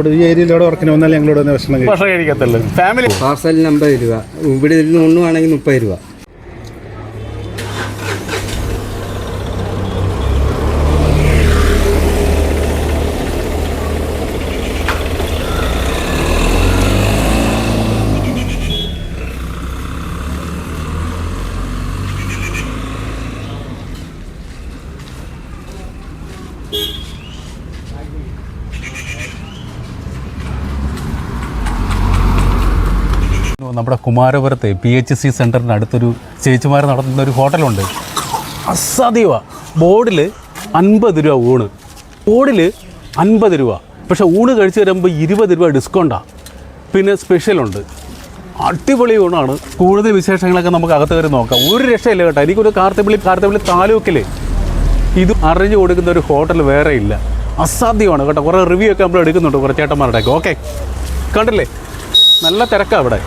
ഇവിടെ ഈ ഏരിയയിലൂടെ വർക്കിന് വന്നാൽ ഞങ്ങളിവിടെ ഭക്ഷണം ഭക്ഷണം കഴിക്കത്തുള്ളൂ ഫാമിലി പാർസലിന് അമ്പത് രൂപ ഇവിടെ ഇരുന്ന് ആണെങ്കിൽ മുപ്പത് രൂപ. നമ്മുടെ കുമാരപുരത്തെ പി എച്ച് സി സെന്ററിന് അടുത്തൊരു ചേച്ചിമാർ നടത്തുന്ന ഒരു ഹോട്ടലുണ്ട്. അസാധ്യവ ബോർഡിൽ അൻപത് രൂപ ഊണ്. ബോർഡിൽ അൻപത് രൂപ. പക്ഷേ ഊണ് കഴിച്ച് വരുമ്പോൾ ഇരുപത് രൂപ ഡിസ്കൗണ്ടാണ് പിന്നെ സ്പെഷ്യലുണ്ട് അടിപൊളി ഊണാണ്. കൂടുതൽ വിശേഷങ്ങളൊക്കെ നമുക്ക് അകത്ത് കയറി നോക്കാം. ഒരു രക്ഷയില്ല കേട്ടോ. എനിക്കൊരു കാർത്തപ്പള്ളി കാർത്തപ്പള്ളി താലൂക്കിൽ ഇത് അറിഞ്ഞു കൊടുക്കുന്ന ഒരു ഹോട്ടൽ വേറെ ഇല്ല. അസാധ്യമാണ് കേട്ടോ. കുറേ റിവ്യൂ ഒക്കെ നമ്മൾ എടുക്കുന്നുണ്ട് കുറേ ചേട്ടന്മാരുടെയൊക്കെ. ഓക്കെ കണ്ടില്ലേ? നല്ല തിരക്കാണ് അവിടെ.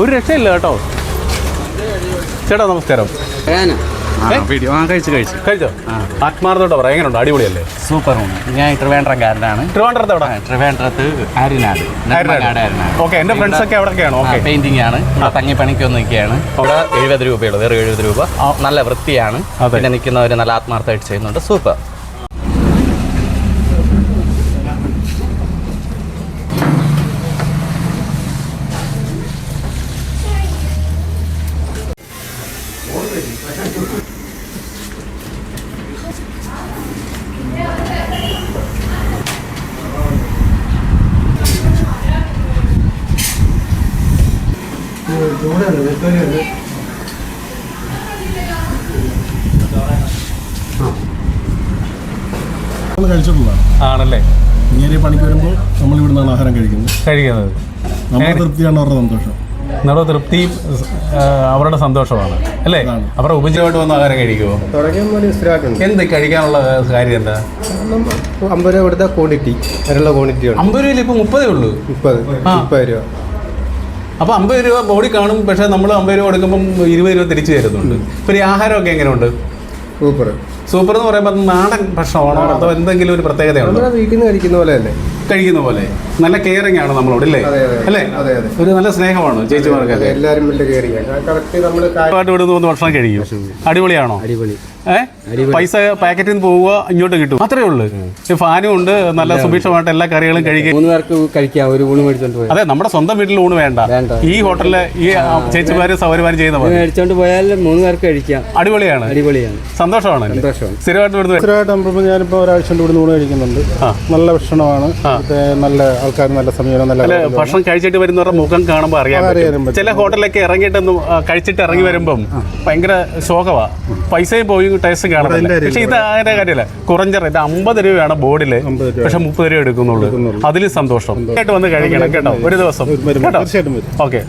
ഒരു രക്ഷയില്ല കേട്ടോ. ചേട്ടാ നമസ്കാരം. വീഡിയോ. ആ കഴിച്ചു കഴിച്ചു. കഴിച്ചോ? ആത്മാർത്ഥോട്ടോ പറ എങ്ങനെയുണ്ട്? അടിപൊളിയല്ലേ? സൂപ്പർ ഞാൻ ട്രിവാൻഡ്രംകാരനാണ്. ട്രിവാൻഡ്രത്ത് എവിടെ? ട്രിവാൻഡ്രത്ത് ആര്യനാട്. ഓക്കെ എന്റെ ഫ്രണ്ട്സ് ഒക്കെ അവിടെയൊക്കെയാണോ ഓക്കെ. പെയിന്റിംഗ് ആണ് ഇവിടെ തങ്ങി പണിക്ക് നിൽക്കുകയാണ് അവിടെ എഴുപത് രൂപയുള്ളൂ വേറെ എഴുപത് രൂപ. നല്ല വൃത്തിയാണ്. പിന്നെ നിൽക്കുന്നവർ നല്ല ആത്മാർത്ഥമായിട്ട് ചെയ്യുന്നുണ്ട്. സൂപ്പർ. നമ്മൾ കഴിച്ചിട്ടുള്ളതാണ് ആണല്ലേ? ഇങ്ങനെ പണിക്ക് വരുമ്പോൾ നമ്മൾ ഇവിടെ നിന്നാണ് ആഹാരം കഴിക്കുന്നത്. കഴിക്കുന്നത്. നമ്മുടെ തൃപ്തിയാണ് അവരുടെ സന്തോഷം. നമ്മുടെ തൃപ്തിയും അവരുടെ സന്തോഷമാണ്. അല്ലേ? അവരുടെ ഉപജീവമായിട്ട് വന്ന് ആഹാരം കഴിക്കുമോ എന്ത് കഴിക്കാനുള്ള കാര്യം എന്താ? അമ്പത് രൂപ കൊടുത്ത ക്വാണ്ടിറ്റി അതിനുള്ള ക്വാണ്ടിറ്റി ഉണ്ട്. അമ്പത് രൂപയിൽ ഇപ്പം മുപ്പതേ ഉള്ളൂ. മുപ്പത്. മുപ്പത് രൂപ. അപ്പോൾ അമ്പത് രൂപ ബോഡി കാണും പക്ഷേ നമ്മൾ അമ്പത് രൂപ കൊടുക്കുമ്പം ഇരുപത് രൂപ തിരിച്ചു തരുന്നുണ്ട്. പിന്നെ ഈ ആഹാരമൊക്കെ എങ്ങനെയുണ്ട്? സൂപ്പർ സൂപ്പർ എന്ന് പറയുമ്പോൾ നാടൻ ഭക്ഷണമാണോ അതോ എന്തെങ്കിലും ഒരു പ്രത്യേകതയാണോ വീട്ടിൽ കഴിക്കുന്ന പോലെ അല്ലേ കഴിക്കുന്ന പോലെ. നല്ല കെയറിങ് ആണ് നമ്മളോട്. അല്ലേ? അതെ. ഒരു നല്ല സ്നേഹമാണ് ചേച്ചിമാർക്ക് എല്ലാവരും നിന്ന് വന്ന് ഭക്ഷണം കഴിക്കും. അടിപൊളിയാണോ? അടിപൊളി. ഏ? പൈസ പാക്കറ്റിൽ നിന്ന് പോവുക ഇങ്ങോട്ട് കിട്ടും. അത്രേ ഉള്ളൂ. ഫാനും ഉണ്ട് നല്ല സുഭിക്ഷമായിട്ട് എല്ലാ കറികളും കഴിക്കും മൂന്ന് പേർക്ക് കഴിക്കാം ഒരു ഊണ് മേടിച്ചോണ്ട് അതെ നമ്മുടെ സ്വന്തം വീട്ടിൽ ഊണ് വേണ്ട. ഈ ഹോട്ടലിലെ ഈ ചേച്ചിമാരും സൗകര്യമാനം ചെയ്യുന്ന മേടിച്ചോണ്ട് പോയാൽ മൂന്ന് പേർക്ക് കഴിക്കാം. അടിപൊളിയാണ്. അടിപൊളിയാണ്. സന്തോഷമാണ്. സ്ഥിരമായിട്ട് ഇവിടുന്ന് സ്ഥിരമായിട്ട് നമ്മൾ ഞാനിപ്പോൾ ഒരാഴ്ച കൊണ്ട് ഊണ് കഴിക്കുന്നുണ്ട്. നല്ല ഭക്ഷണമാണ്. നല്ല ആൾക്കാർ നല്ല സമീപനം നല്ല ഭക്ഷണം കഴിച്ചിട്ട് വരുന്നവരുടെ മുഖം കാണുമ്പോൾ പറ്റും. ചില ഹോട്ടലിലൊക്കെ ഇറങ്ങിയിട്ടൊന്നും കഴിച്ചിട്ട് ഇറങ്ങി വരുമ്പം ഭയങ്കര ശോകമാ പൈസയും പോയി ടേസ്റ്റ് കാണത്തില്ല. പക്ഷെ ഇത് അതിന്റെ കാര്യമല്ല? കുറഞ്ഞ റേറ്റ് അമ്പത് രൂപയാണ് ബോർഡിൽ പക്ഷെ മുപ്പത് രൂപ എടുക്കുന്നുള്ളൂ. അതിൽ സന്തോഷം. കേട്ടോ വന്ന് കഴിക്കണം കേട്ടോ. ഒരു ദിവസം. കേട്ടോ. ഓക്കെ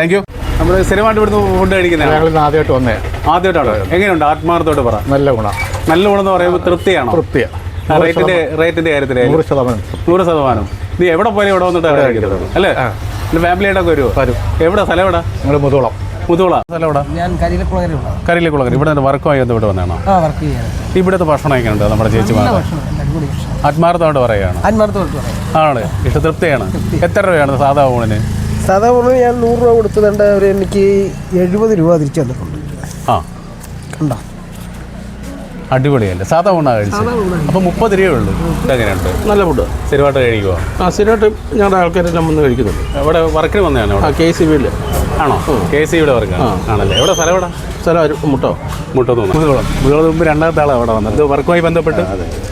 താങ്ക് യു നമ്മൾ സ്ഥിരമായിട്ട് ഇവിടുന്ന് ഫുഡ് കഴിക്കുന്നത്? ഞങ്ങൾ ആദ്യമായിട്ട് വന്നേ. ആദ്യമായിട്ടാണോ? എങ്ങനെയുണ്ട് ആത്മാർത്ഥത്തോട് പറ? നല്ല ഗുണം. നല്ല ഗുണം എന്ന് പറയുമ്പോൾ തൃപ്തിയാണോ തൃപ്തിയാണ് റേറ്റിന്റെ റേറ്റിന്റെ കാര്യത്തിൽ നൂറ് ശതമാനം. നൂറ് ശതമാനം. നീ എവിടെ പോയാലും ഇവിടെ വന്നിട്ട് അല്ലേ? ഫാമിലി ആയിട്ടൊക്കെ വരുമോ വരും. എവിടെ? സ്ഥലം എവിടെ? ഞങ്ങൾ മുതോളം എവിടെ? ഞാൻ കരിയിലേക്കുളകർ ഇവിടെ. നിന്ന് വർക്കുമായി ബന്ധപ്പെട്ട് വന്നാണോ? ആ വർക്ക് ചെയ്യാൻ ഇവിടുത്തെ ഭക്ഷണം എങ്ങനെയുണ്ട് നമ്മുടെ ചേച്ചി ആത്മാർത്ഥമായിട്ട് പറയുകയാണ്. ആണ് ഇഷ്ടതൃപ്തിയാണ് എത്ര രൂപയാണ് സാധാ ഊണിന്? സാധാ ഊണിന് ഞാൻ നൂറ് രൂപ കൊടുത്തതുകൊണ്ട് അവർ എനിക്ക് എഴുപത് രൂപ തിരിച്ചു തന്നിട്ടുണ്ട്. ആ. കണ്ടോ? അടിപൊളിയല്ലേ? സാധാ ഊണാ കഴിച്ചത് അപ്പോൾ മുപ്പത് രൂപയേ ഉള്ളൂ. എങ്ങനെയുണ്ട് നല്ല ഫുഡ്. സ്ഥിരമായിട്ട് കഴിക്കുമോ ആ സ്ഥിരമായിട്ട് ഞങ്ങളുടെ ആൾക്കാരെല്ലാം വന്ന് കഴിക്കുന്നുണ്ട്. ഇവിടെ വർക്കിന് വന്നതാണ് ആ കെ സി ബിയിൽ ആണോ? കെ സി ബിയുടെ വർക്ക് ആണല്ലേ? എവിടെ? സ്ഥലം എവിടെ? സ്ഥലം ഒരു മുട്ടോ. തോന്നുന്നു. മുതുകുളം മുമ്പ് രണ്ടാമത്തെ ആളാണ് അവിടെ വന്നത്. വർക്കുമായി ബന്ധപ്പെട്ട്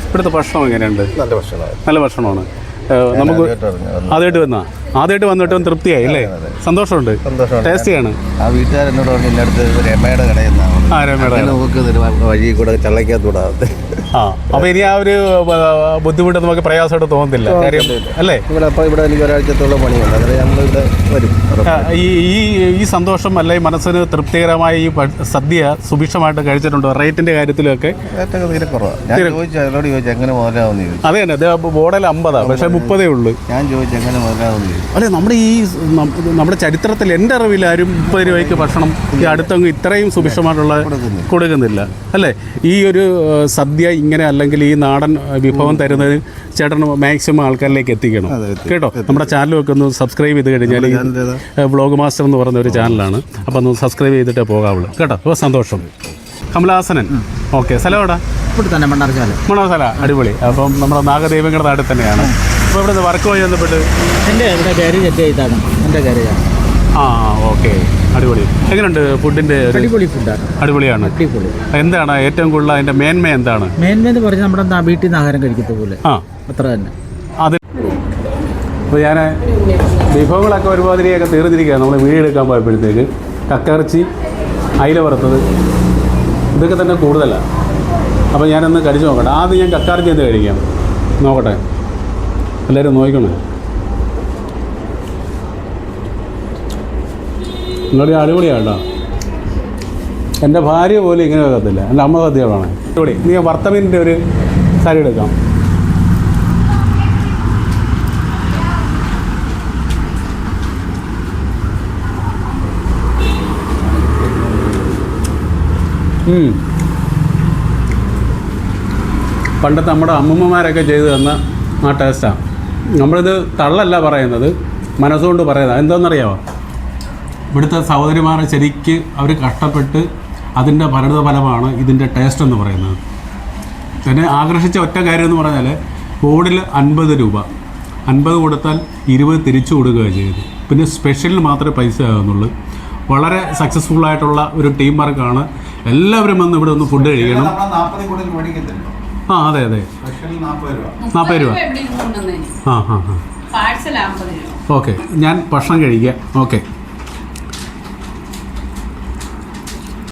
ഇവിടുത്തെ ഭക്ഷണം എങ്ങനെയുണ്ട്? നല്ല ഭക്ഷണമാണ്. നല്ല ഭക്ഷണമാണ്. നമുക്ക് ആദ്യമായിട്ട് വന്നാ? ആദ്യമായിട്ട് വന്നിട്ടും തൃപ്തിയായി അല്ലേ? സന്തോഷമുണ്ട്. ടേസ്റ്റിയാണ് ആ വീട്ടുകാരെന്നോട് പറഞ്ഞു എന്റെ അടുത്ത് ഒരു രമയുടെ കടയിൽ നിന്നാണ് കട. നമുക്ക് വഴി കൂടെ ചള്ളക്കകത്തൂടെ ആ അപ്പൊ ഇനി ആ ഒരു ബുദ്ധിമുട്ട് നമുക്ക് പ്രയാസമായിട്ട് തോന്നുന്നില്ല കാര്യം അല്ലേ? ഇവിടെ അപ്പോൾ ഇവിടെ എനിക്ക് ഒരാഴ്ചത്തോളം പണിയുണ്ട്. നമ്മളിവിടെ വരും. ഈ ഈ ഈ സന്തോഷം അല്ലെങ്കിൽ മനസ്സിന് തൃപ്തികരമായ ഈ സദ്യ സുഭിക്ഷമായിട്ട് കഴിച്ചിട്ടുണ്ടോ? റേറ്റിന്റെ കാര്യത്തിലൊക്കെ? അതെ തീരെ കുറവാണ് ഞാൻ ചോദിച്ചു അതിനോട് ചോദിച്ചു എങ്ങനെ അതെ തന്നെ അത് മോഡൽ അമ്പതാ പക്ഷെ മുപ്പതേ ഉള്ളൂ. ഞാൻ ചോദിച്ചു എങ്ങനെ അല്ലെ നമ്മുടെ ഈ നമ്മുടെ ചരിത്രത്തിൽ എന്റെ അറിവിൽ ആരും മുപ്പത് രൂപയ്ക്ക് ഭക്ഷണം ഈ അടുത്തങ്ങ് ഇത്രയും സുഭിക്ഷമായിട്ടുള്ള കൊടുക്കുന്നില്ല. അല്ലേ ഈ ഒരു സദ്യ ഇങ്ങനെ അല്ലെങ്കിൽ ഈ നാടൻ വിഭവം തരുന്നത് ചേട്ടൻ മാക്സിമം ആൾക്കാരിലേക്ക് എത്തിക്കണം. കേട്ടോ? നമ്മുടെ ചാനലൊക്കെ ഒന്ന് സബ്സ്ക്രൈബ് ചെയ്ത് കഴിഞ്ഞാൽ വ്ളോഗ് മാസ്റ്റർ എന്ന് പറയുന്ന ഒരു ചാനലാണ് അപ്പോൾ ഒന്ന് സബ്സ്ക്രൈബ് ചെയ്തിട്ടേ പോകാവുള്ളൂ. കേട്ടോ? അപ്പോൾ സന്തോഷം. കമലഹാസനൻ ഓക്കെ സ്ഥലം എവിടെ? ഇവിടെ തന്നെ മണ്ണാർച്ചാല മണോസല അടിപൊളി. അപ്പം നമ്മുടെ നാഗദൈവങ്ങളുടെ നാട്ടിൽ തന്നെയാണ്. അപ്പോൾ ഇവിടെ വർക്കുമായി ബന്ധപ്പെട്ട് എന്റെ ഇവിടെ കാര്യം എത്തി ചെയ്താണ് എന്റെ ഗാരേജാണ് ആ ഓക്കെ. അടിപൊളി. എങ്ങനെയുണ്ട് ഫുഡിന്റെ അടിപൊളി ഫുഡാണ് അടിപൊളിയാണ്? അടിപൊളി. എന്താണ് ഏറ്റവും കൂടുതൽ അതിന്റെ മേന്മ എന്താണ്? മേന്മ എന്ന് പറഞ്ഞാൽ നമ്മുടെ വീട്ടിൽ നിന്ന് ആഹാരം കഴിക്കുന്ന പോലെ. ആ. അത്ര തന്നെ. അത് അപ്പോൾ ഞാൻ വിഭവങ്ങളൊക്കെ ഒരുമാതിരിയൊക്കെ തീർന്നിരിക്കുകയാണ്. നമ്മൾ വീഡിയോ എടുക്കാൻ പോയപ്പോഴത്തേക്ക് കക്കയിറച്ചി അയില വറുത്തത് ഇതൊക്കെ തന്നെ കൂടുതലാണ് അപ്പോൾ ഞാനൊന്ന് കടിച്ചു നോക്കട്ടെ. ആദ്യം ഞാൻ കക്കയിറച്ചി എന്ത് കഴിക്കാം? നോക്കട്ടെ. എല്ലാവരും നോക്കണേ നിങ്ങളുടെ അടിപൊളിയാണ് കേട്ടോ. എന്റെ ഭാര്യ പോലും ഇങ്ങനെ വെക്കത്തില്ല. എന്റെ അമ്മ സദ്യകളാണ് അടിപൊളി. നീ വർത്തമീനിന്റെ ഒരു സാരി എടുക്കാം. പണ്ടത്തെ നമ്മുടെ അമ്മൂമ്മമാരൊക്കെ ചെയ്തു തന്ന ആ ടേസ്റ്റാണ് നമ്മളിത് തള്ളല്ല പറയുന്നത്. മനസ്സുകൊണ്ട് പറയുന്നത്. എന്താണെന്നറിയാമോ ഇവിടുത്തെ സഹോദരിമാരെ ശരിക്ക് അവർ കഷ്ടപ്പെട്ട് അതിന്റെ പരിണിത ഫലമാണ് ഇതിന്റെ ടേസ്റ്റ് എന്ന് പറയുന്നത്. പിന്നെ ആകർഷിച്ച ഒറ്റ കാര്യം എന്ന് പറഞ്ഞാൽ ബോർഡിൽ അൻപത് രൂപ. അൻപത് കൊടുത്താൽ ഇരുപത് തിരിച്ചു കൊടുക്കുകയാണ് ചെയ്തത്. പിന്നെ സ്പെഷ്യലിന് മാത്രമേ പൈസ ആകുന്നുള്ളൂ വളരെ സക്സസ്ഫുൾ ആയിട്ടുള്ള ഒരു ടീം വർക്കാണ്. എല്ലാവരും വന്ന് ഇവിടെ ഒന്ന് ഫുഡ് കഴിക്കണം. ആ അതെ അതെ. നാൽപ്പത് രൂപ. ആ ഹാ ഹാ ഓക്കെ ഞാൻ ഭക്ഷണം കഴിക്കാം. ഓക്കെ.